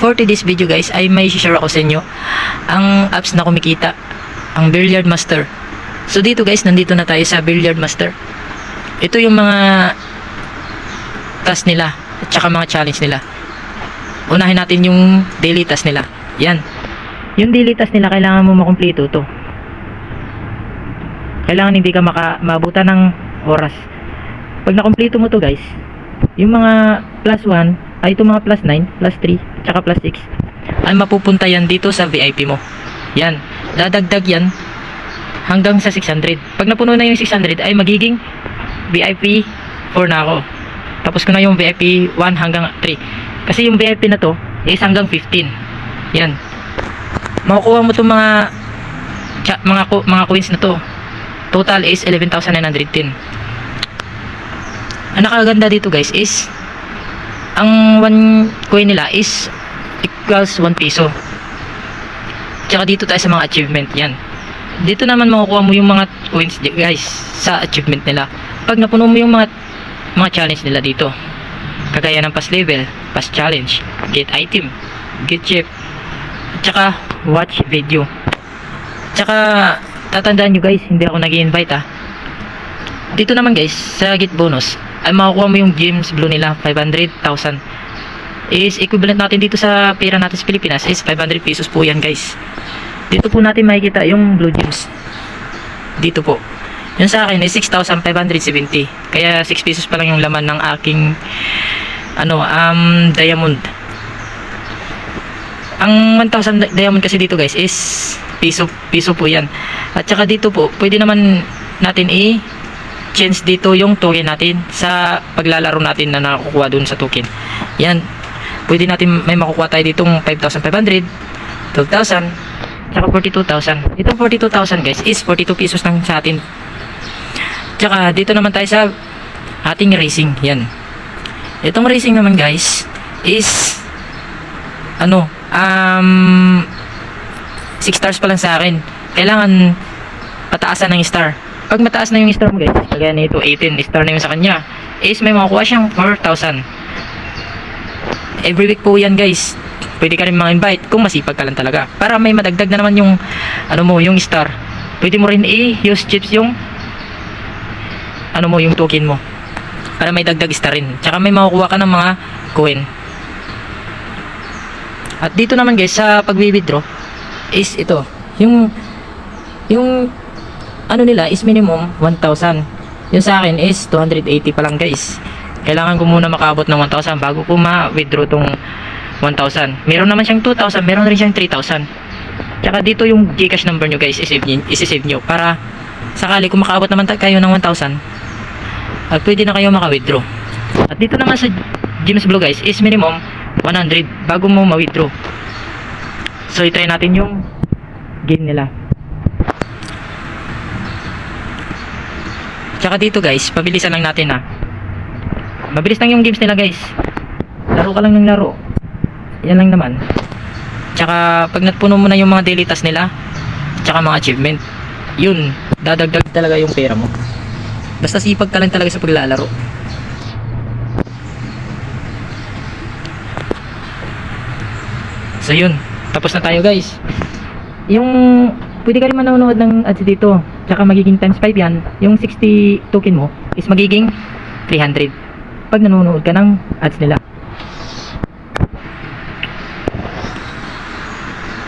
for today's video guys ay may share ako sa inyo. Ang apps na kumikita ang Billiard Master. So dito guys nandito na tayo sa Billiard Master. Ito yung mga task nila at saka mga challenge nila. Unahin natin yung daily task nila. Yan. Yung daily task nila kailangan mo makumpleto to. Kailangan hindi ka maka, maabutan ng oras. Pag nakumpleto mo to guys yung mga plus 1 ay itong mga plus 9 plus 3 tsaka plus 6 ay mapupunta yan dito sa VIP mo. Yan. Dadagdag yan hanggang sa 600 pag napuno na yung 600 ay magiging VIP 4 na ako. Tapos ko na yung VIP 1 hanggang 3 kasi yung VIP na to is hanggang 15 yan. Makukuha mo itong mga mga, mga coins na to. Total is 11,910 ang nakaganda dito guys is ang 1 coin nila is equals 1 piso. Tsaka dito tayo sa mga achievement yan dito naman makukuha mo yung mga coins guys sa achievement nila. Pag napuno mo yung mga mga challenge nila dito kagaya ng pass level pass challenge get item get chip tsaka watch video. Tsaka tatandaan nyo guys hindi ako nag invite ah. Dito naman guys sa get bonus ay makukuha mo yung gems blue nila 500,000 is equivalent natin dito sa pera natin sa Pilipinas is 500 pesos po yan guys. Dito po natin makikita yung blue gems dito po. Yung sa akin is 6,570 kaya 6 pesos pa lang yung laman ng aking ano um diamond. Ang 1,000 di- diamond kasi dito guys is piso piso po yan. At saka dito po pwede naman natin i change dito yung token natin sa paglalaro natin na nakukuha dun sa token. Yan. Pwede natin may makukuha tayo ditong 5,500 12,000 tsaka 42,000 itong 42,000 guys is 42 pesos lang sa atin. Tsaka dito naman tayo sa ating racing. Yan. Itong racing naman guys is ano um 6 stars pa lang sa akin. Kailangan pataasan ng star pag mataas na yung star mo guys kagaya nito 18 star na yung sa kanya. Is may makukuha siyang 4,000 every week po yan guys. Pwede ka rin mga invite kung masipag ka lang talaga. Para may madagdag na naman yung ano mo yung star. Pwede mo rin i-use chips yung ano mo yung token mo. Para may dagdag star rin. Tsaka may makukuha ka ng mga coin. At dito naman guys sa pagwi-withdraw is ito. Yung yung ano nila is minimum 1,000 yung sa akin is 280 pa lang guys. Kailangan ko muna makaabot ng 1,000 bago ko ma-withdraw tong 1,000 meron naman siyang 2,000 meron rin siyang 3,000 tsaka dito yung gcash number nyo guys isave nyo, isisave para sakali kung makaabot naman kayo ng 1,000 at pwede na kayo maka-withdraw. At dito naman sa James Blue guys is minimum 100 bago mo ma-withdraw. So itry natin yung game nila Tsaka dito guys, pabilisan lang natin ha. Mabilis lang yung games nila guys. Laro ka lang ng laro. Yan lang naman. Tsaka pag natpuno mo na yung mga daily tasks nila, tsaka mga achievement, yun, dadagdag talaga yung pera mo. Basta sipag ka lang talaga sa paglalaro. So yun, tapos na tayo guys. Yung pwede ka rin manonood ng ads dito. Tsaka magiging times 5 yan. Yung 60 token mo is magiging 300. Pag nanonood ka ng ads nila.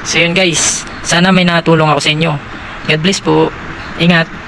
So yun guys. Sana may natulong ako sa inyo. God bless po. Ingat.